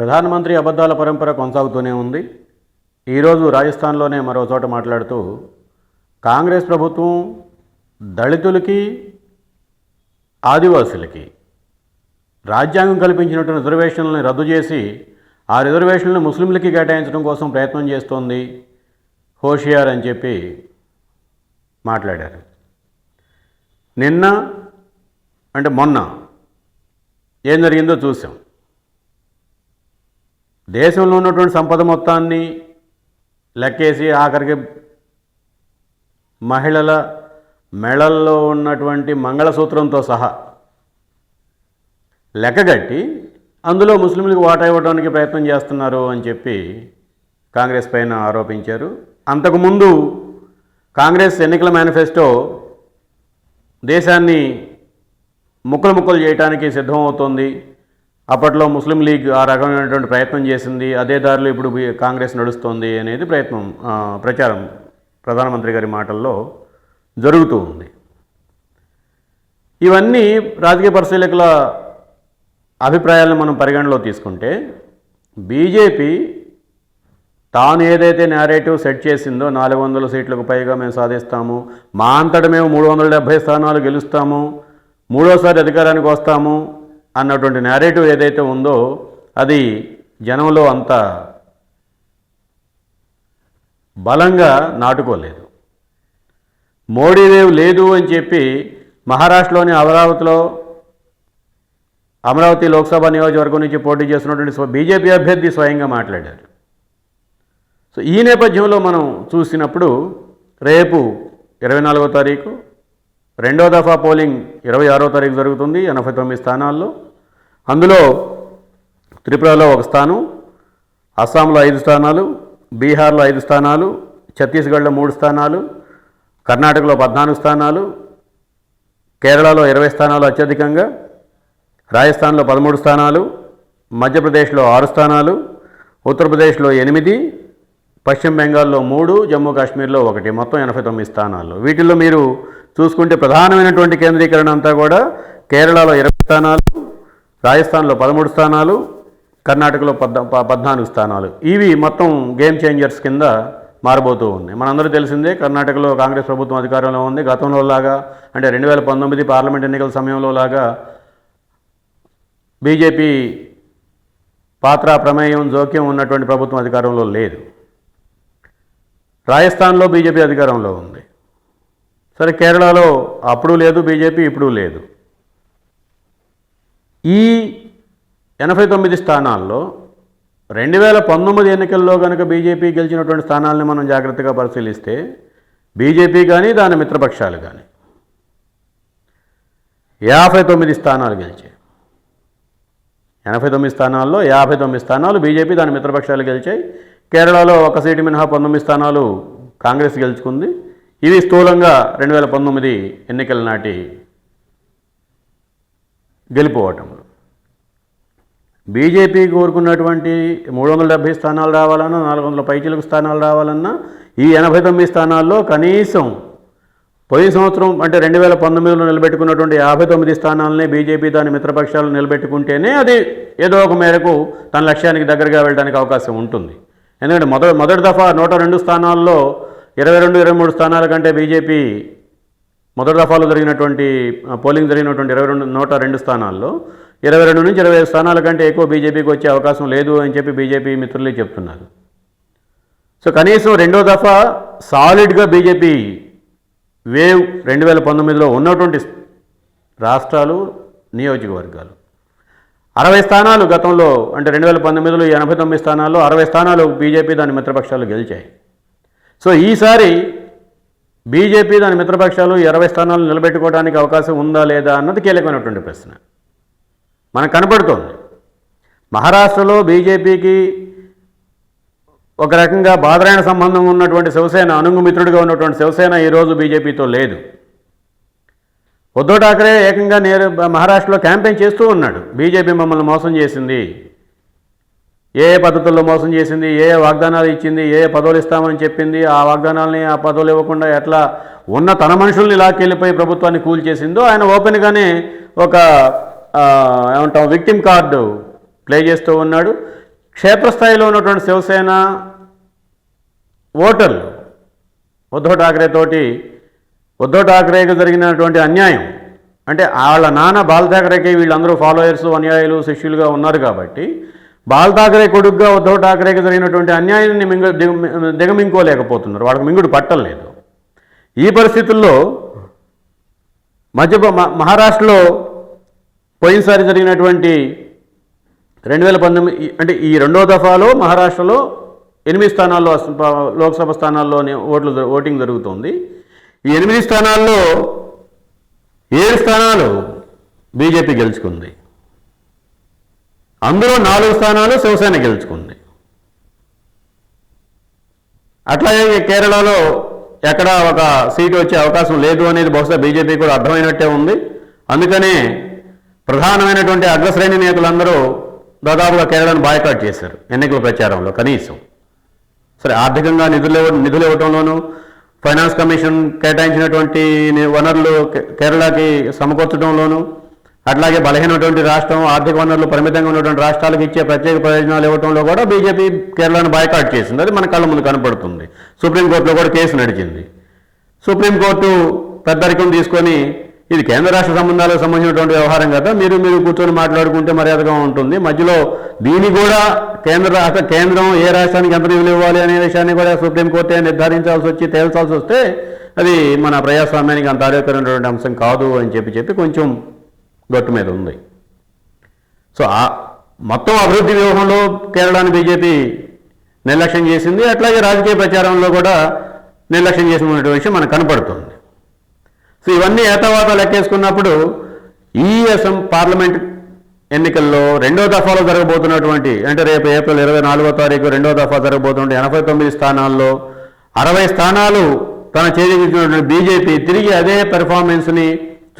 ప్రధానమంత్రి అబద్ధాల పరంపర కొనసాగుతూనే ఉంది. ఈరోజు రాజస్థాన్లోనే మరో చోట మాట్లాడుతూ కాంగ్రెస్ ప్రభుత్వం దళితులకి ఆదివాసులకి రాజ్యాంగం కల్పించినటువంటి రిజర్వేషన్లను రద్దు చేసి ఆ రిజర్వేషన్లను ముస్లింలకి కేటాయించడం కోసం ప్రయత్నం చేస్తోంది హోషియార్ అని చెప్పి మాట్లాడారు. నిన్న అంటే మొన్న ఏం జరిగిందో చూసాం దేశంలో ఉన్నటువంటి సంపద మొత్తాన్ని లెక్కేసి ఆఖరికి మహిళల మెడల్లో ఉన్నటువంటి మంగళసూత్రంతో సహా లెక్కగట్టి అందులో ముస్లింలకు వాటా ఇవ్వడానికి ప్రయత్నం చేస్తున్నారు అని చెప్పి కాంగ్రెస్ పైన ఆరోపించారు. అంతకుముందు కాంగ్రెస్ ఎన్నికల మేనిఫెస్టో దేశాన్ని ముక్కలు ముక్కలు చేయడానికి సిద్ధమవుతోంది. అప్పట్లో ముస్లిం లీగ్ ఆ రకమైనటువంటి ప్రయత్నం చేసింది. అదే దారిలో ఇప్పుడు కాంగ్రెస్ నడుస్తోంది అనేది ప్రయత్నం ప్రచారం ప్రధానమంత్రి గారి మాటల్లో జరుగుతూ ఉంది. ఇవన్నీ రాజకీయ పరిశీలకుల అభిప్రాయాలను మనం పరిగణలో తీసుకుంటే బీజేపీ తాను ఏదైతే నేరేటివ్ సెట్ చేసిందో నాలుగు వందల సీట్లకు పైగా మేము సాధిస్తాము మా అంతట మేము మూడు వందల డెబ్భై స్థానాలు గెలుస్తాము మూడోసారి అధికారానికి వస్తాము అన్నటువంటి నేరేటివ్ ఏదైతే ఉందో అది జనంలో అంత బలంగా నాటుకోలేదు. మోడీ వేవ్ లేదు అని చెప్పి మహారాష్ట్రలోని అమరావతిలో అమరావతి లోక్సభ నియోజకవర్గం నుంచి పోటీ చేస్తున్నటువంటి బీజేపీ అభ్యర్థి స్వయంగా మాట్లాడారు. సో ఈ నేపథ్యంలో మనం చూసినప్పుడు రేపు ఇరవై నాలుగో తారీఖు రెండో దఫా పోలింగ్ ఇరవై ఆరో తారీఖు జరుగుతుంది ఎనభై తొమ్మిది స్థానాల్లో. అందులో త్రిపురలో ఒక స్థానం అస్సాంలో ఐదు స్థానాలు బీహార్లో ఐదు స్థానాలు ఛత్తీస్గఢ్లో మూడు స్థానాలు కర్ణాటకలో పద్నాలుగు స్థానాలు కేరళలో ఇరవై స్థానాలు అత్యధికంగా రాజస్థాన్లో పదమూడు స్థానాలు మధ్యప్రదేశ్లో ఆరు స్థానాలు ఉత్తరప్రదేశ్లో ఎనిమిది పశ్చిమ బెంగాల్లో మూడు జమ్మూ కాశ్మీర్లో ఒకటి మొత్తం ఎనభై తొమ్మిది స్థానాలు. వీటిల్లో మీరు చూసుకుంటే ప్రధానమైనటువంటి కేంద్రీకరణ అంతా కూడా కేరళలో ఇరవై స్థానాలు రాజస్థాన్లో పదమూడు స్థానాలు కర్ణాటకలో పద్ ప- పద్నాలుగు స్థానాలు. ఇవి మొత్తం గేమ్ చేంజర్స్ కింద మారబోతూ ఉన్నాయి. మనందరూ తెలిసిందే కర్ణాటకలో కాంగ్రెస్ ప్రభుత్వం అధికారంలో ఉంది. గతంలో లాగా అంటే రెండు వేల పంతొమ్మిది పార్లమెంట్ ఎన్నికల సమయంలో లాగా బీజేపీ పాత్ర ప్రమేయం జోక్యం ఉన్నటువంటి ప్రభుత్వం అధికారంలో లేదు. రాజస్థాన్లో బీజేపీ అధికారంలో ఉంది. సరే కేరళలో అప్పుడు లేదు బీజేపీ ఇప్పుడు లేదు. ఈ ఎనభై తొమ్మిది స్థానాల్లో రెండు వేల పంతొమ్మిది ఎన్నికల్లో కనుక బీజేపీ గెలిచినటువంటి స్థానాలని మనం జాగ్రత్తగా పరిశీలిస్తే బీజేపీ కానీ దాని మిత్రపక్షాలు కానీ యాభై తొమ్మిది స్థానాలు గెలిచాయి. ఎనభై తొమ్మిది స్థానాల్లో యాభై తొమ్మిది స్థానాలు బీజేపీ దాని మిత్రపక్షాలు గెలిచాయి. కేరళలో ఒక సీటు మినహా పంతొమ్మిది స్థానాలు కాంగ్రెస్ గెలుచుకుంది. ఇవి స్థూలంగా రెండు వేల పంతొమ్మిది ఎన్నికల నాటి గెలిపోవటంలో బీజేపీ కోరుకున్నటువంటి మూడు వందల డెబ్బై స్థానాలు రావాలన్నా నాలుగు వందల పైచిలకు స్థానాలు రావాలన్నా ఈ ఎనభై తొమ్మిది స్థానాల్లో కనీసం పోయిన సంవత్సరం అంటే రెండు వేల పంతొమ్మిదిలో నిలబెట్టుకున్నటువంటి యాభై తొమ్మిది స్థానాలని బీజేపీ దాని మిత్రపక్షాలు నిలబెట్టుకుంటేనే అది ఏదో ఒక మేరకు తన లక్ష్యానికి దగ్గరగా వెళ్ళడానికి అవకాశం ఉంటుంది. ఎందుకంటే మొదటి మొదటి దఫా నూట రెండు స్థానాల్లో ఇరవై రెండు ఇరవై మూడు స్థానాల కంటే బీజేపీ మొదటి దఫాలో జరిగినటువంటి పోలింగ్ జరిగినటువంటి ఇరవై రెండు నూట రెండు స్థానాల్లో ఇరవై రెండు నుంచి ఇరవై ఐదు స్థానాల కంటే ఎక్కువ బీజేపీకి వచ్చే అవకాశం లేదు అని చెప్పి బీజేపీ మిత్రులే చెప్తున్నారు. సో కనీసం రెండో దఫా సాలిడ్గా బీజేపీ వేవ్ రెండు వేల పంతొమ్మిదిలో ఉన్నటువంటి రాష్ట్రాలు నియోజకవర్గాలు. అరవై స్థానాలు గతంలో అంటే రెండు వేల పంతొమ్మిదిలో ఎనభై తొమ్మిది స్థానాల్లో అరవై స్థానాలు బీజేపీ దాని మిత్రపక్షాలు గెలిచాయి. సో ఈసారి బీజేపీ దాని మిత్రపక్షాలు ఇరవై స్థానాలు నిలబెట్టుకోవడానికి అవకాశం ఉందా లేదా అన్నది కీలకమైనటువంటి ప్రశ్న. మనకు కనపడుతోంది. మహారాష్ట్రలో బీజేపీకి ఒక రకంగా బాధరాయణ సంబంధం ఉన్నటువంటి శివసేన అనుంగుమిత్రుడిగా ఉన్నటువంటి శివసేన ఈరోజు బీజేపీతో లేదు. ఉద్ధవ్ ఠాకరే ఏకంగా నేరు మహారాష్ట్రలో క్యాంపెయిన్ చేస్తూ ఉన్నాడు. బీజేపీ మమ్మల్ని మోసం చేసింది. ఏ ఏ పద్ధతుల్లో మోసం చేసింది ఏ ఏ వాగ్దానాలు ఇచ్చింది ఏ ఏ పదవులు ఇస్తామని చెప్పింది ఆ వాగ్దానాలని ఆ పదవులు ఇవ్వకుండా ఎట్లా ఉన్న తన మనుషుల్ని లాక్కెళ్ళిపోయి ప్రభుత్వాన్ని కూల్ చేసిందో ఆయన ఓపెన్గానే ఒక ఏమంటాం విక్టిమ్ కార్డు ప్లే చేస్తూ ఉన్నాడు. క్షేత్రస్థాయిలో ఉన్నటువంటి శివసేన ఓటర్లు ఉద్ధవ్ ఠాక్రే తోటి ఉద్ధవ్ ఠాక్రేకి జరిగినటువంటి అన్యాయం అంటే వాళ్ళ నాన్న బాల్ ఠాక్రేకి వీళ్ళందరూ ఫాలోయర్స్ అనుయాయులు శిష్యులుగా ఉన్నారు కాబట్టి బాల్ ఠాకరే కొడుకుగా ఉద్ధవ్ ఠాకరేకి జరిగినటువంటి అన్యాయాన్ని మింగ దిగ- దిగమింగుకోలేకపోతున్నారు వాళ్ళకి మింగుడు పట్టలేదు. ఈ పరిస్థితుల్లో మధ్య మ- మహారాష్ట్రలో పోయినసారి జరిగినటువంటి రెండు వేల పంతొమ్మిది అంటే ఈ రెండో దఫాలో మహారాష్ట్రలో ఎనిమిది స్థానాల్లో లోక్సభ స్థానాల్లోనే ఓట్లు ఓటింగ్ జరుగుతుంది. ఈ ఎనిమిది స్థానాల్లో ఏడు స్థానాలు బీజేపీ గెలుచుకుంది. అందులో నాలుగు స్థానాలు శివసేన గెలుచుకుంది. అట్లాగే కేరళలో ఎక్కడ ఒక సీటు వచ్చే అవకాశం లేదు అనేది బహుశా బీజేపీ కూడా అర్థమైనట్టే ఉంది. అందుకనే ప్రధానమైనటువంటి అగ్రశ్రేణి నేతలందరూ దాదాపుగా కేరళను బాయ్కాట్ చేశారు ఎన్నికల ప్రచారంలో కనీసం. సరే ఆర్థికంగా నిధులు నిధులు ఇవ్వటంలోనూ ఫైనాన్స్ కమిషన్ కేటాయించినటువంటి వనరులు కేరళకి సమకూర్చడంలోనూ అట్లాగే బలహీనటువంటి రాష్ట్రం ఆర్థిక వనరులు పరిమితంగా ఉన్నటువంటి రాష్ట్రాలకు ఇచ్చే ప్రత్యేక ప్రయోజనాలు ఇవ్వడంలో కూడా బీజేపీ కేరళను బాయ్కాట్ చేసింది. అది మన కళ్ళ ముందు కనపడుతుంది. సుప్రీంకోర్టులో కూడా కేసు నడిచింది. సుప్రీంకోర్టు పెద్దరికం తీసుకొని ఇది కేంద్ర రాష్ట్ర సంబంధాలకు సంబంధించినటువంటి వ్యవహారం కదా మీరు మీరు కూర్చొని మాట్లాడుకుంటే మర్యాదగా ఉంటుంది. మధ్యలో దీన్ని కూడా కేంద్ర రాష్ట్ర కేంద్రం ఏ రాష్ట్రానికి ఎంత నిధులు ఇవ్వాలి అనే విషయాన్ని కూడా సుప్రీంకోర్టే నిర్ధారించాల్సి వచ్చి తేల్చాల్సి వస్తే అది మన ప్రజాస్వామ్యానికి అంత ఆరోగ్యకరమైనటువంటి అంశం కాదు అని చెప్పి చెప్పి కొంచెం గట్టు మీద ఉంది. సో ఆ మొత్తం అభివృద్ధి వ్యూహంలో కేరళను బీజేపీ నిర్లక్ష్యం చేసింది. అట్లాగే రాజకీయ ప్రచారంలో కూడా నిర్లక్ష్యం చేసినటువంటి విషయం మనకు కనపడుతుంది. సో ఇవన్నీ ఏతవాత లెక్కేసుకున్నప్పుడు ఈ అసం పార్లమెంట్ ఎన్నికల్లో రెండో దఫాలో జరగబోతున్నటువంటి అంటే రేపు ఏప్రిల్ ఇరవై నాలుగో తారీఖు రెండో దఫా జరగబోతున్న ఎనభై తొమ్మిది స్థానాల్లో అరవై స్థానాలు తన చేజించినటువంటి బీజేపీ తిరిగి అదే పెర్ఫార్మెన్స్ని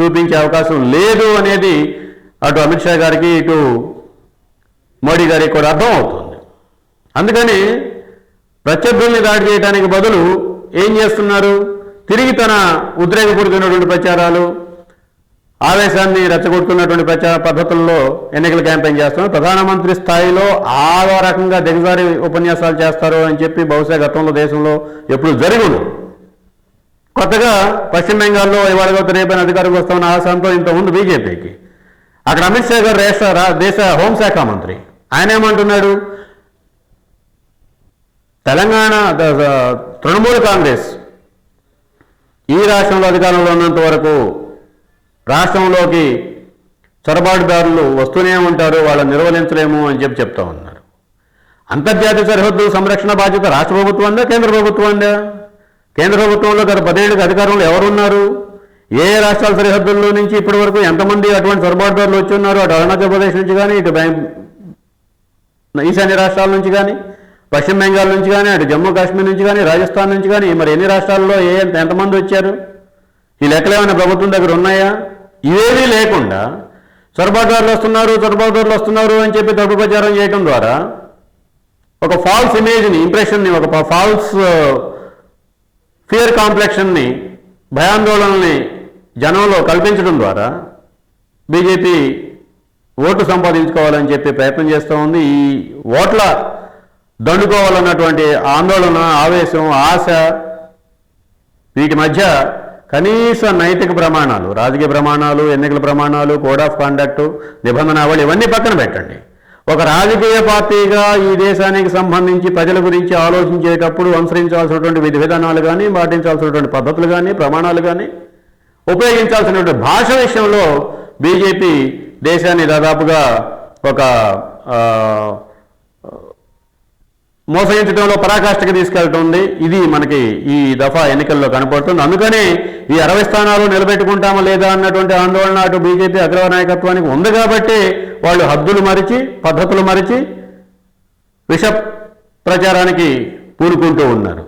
చూపించే అవకాశం లేదు అనేది అటు అమిత్ షా గారికి ఇటు మోడీ గారికి కూడా అర్థం అవుతుంది అందుకని ప్రత్యర్థుల్ని దాడి చేయడానికి బదులు ఏం చేస్తున్నారు? తిరిగి తన ఉద్రేకపూరితమైనటువంటి ప్రచారాలు ఆవేశాన్ని రెచ్చగొడుతున్నటువంటి ప్రచార పద్ధతుల్లో ఎన్నికల క్యాంపెయిన్ చేస్తున్నారు. ప్రధానమంత్రి స్థాయిలో ఆ రకంగా దిగజారి ఉపన్యాసాలు చేస్తారు అని చెప్పి బహుశా గతంలో దేశంలో ఎప్పుడు జరుగుదు కొత్తగా పశ్చిమ బెంగాల్లో ఇవాళ కొత్త రేపైన అధికారికి వస్తామన్న ఆశాంతో ఇంత బీజేపీకి. అక్కడ అమిత్ షా గారు రాష్ట్ర దేశ హోంశాఖ మంత్రి. ఆయన ఏమంటున్నాడు? తెలంగాణ తృణమూల కాంగ్రెస్ ఈ రాష్ట్రంలో అధికారంలో ఉన్నంత వరకు రాష్ట్రంలోకి చొరబాటుదారులు వస్తూనే ఉంటారు వాళ్ళని నిర్వహించలేము అని చెప్పి చెప్తా ఉన్నారు. అంతర్జాతీయ సరిహద్దు సంరక్షణ బాధ్యత రాష్ట్ర ప్రభుత్వందా కేంద్ర ప్రభుత్వందా? కేంద్ర ప్రభుత్వంలో గత పదేళ్ళకి అధికారంలో ఎవరున్నారు? ఏ రాష్ట్రాల సరిహద్దుల్లో నుంచి ఇప్పటి వరకు ఎంతమంది అటువంటి చొరబాటుదారులు వచ్చి ఉన్నారు అటు అరుణాచల్ ప్రదేశ్ నుంచి కానీ ఇటు బెం- ఈశాన్య రాష్ట్రాల నుంచి కానీ పశ్చిమ బెంగాల్ నుంచి కానీ అటు జమ్మూ కాశ్మీర్ నుంచి కానీ రాజస్థాన్ నుంచి కానీ మరి ఎన్ని రాష్ట్రాల్లో ఏ ఎంతమంది వచ్చారు? ఈ లెక్కలు ఏమైనా ప్రభుత్వం దగ్గర ఉన్నాయా? ఇవేవీ లేకుండా చొరబాటుదారులు వస్తున్నారు చొరబాటుదారులు వస్తున్నారు అని చెప్పి తప్పు ప్రచారం చేయడం ద్వారా ఒక ఫాల్స్ ఇమేజ్ని ఇంప్రెషన్ని ఒక ఫాల్స్ ఫియర్ కాంప్లెక్షన్ని భయాందోళనని జనంలో కల్పించడం ద్వారా బీజేపీ ఓటు సంపాదించుకోవాలని చెప్పి ప్రయత్నం చేస్తూ ఉంది. ఈ ఓట్ల దండుకోవాలన్నటువంటి ఆందోళన ఆవేశం ఆశ వీటి మధ్య కనీస నైతిక ప్రమాణాలు రాజకీయ ప్రమాణాలు ఎన్నికల ప్రమాణాలు కోడ్ ఆఫ్ కాండక్ట్ నిబంధనావళి ఇవన్నీ పక్కన పెట్టండి. ఒక రాజకీయ పార్టీగా ఈ దేశానికి సంబంధించి ప్రజల గురించి ఆలోచించేటప్పుడు అనుసరించాల్సినటువంటి విధి విధానాలు కానీ పాటించాల్సినటువంటి పద్ధతులు కానీ ప్రమాణాలు కానీ ఉపయోగించాల్సినటువంటి భాష విషయంలో బీజేపీ దేశాన్ని దాదాపుగా ఒక మోసగించడంలో పరాకాష్ఠకి తీసుకెళ్తుంది. ఇది మనకి ఈ దఫా ఎన్నికల్లో కనపడుతుంది. అందుకనే ఈ అరవై స్థానాలు నిలబెట్టుకుంటామా లేదా అన్నటువంటి ఆందోళన అటు బీజేపీ అగ్రవ నాయకత్వానికి ఉంది కాబట్టి వాళ్ళు హద్దులు మరిచి పద్ధతులు మరిచి విష ప్రచారానికి పూనుకుంటూ ఉన్నారు.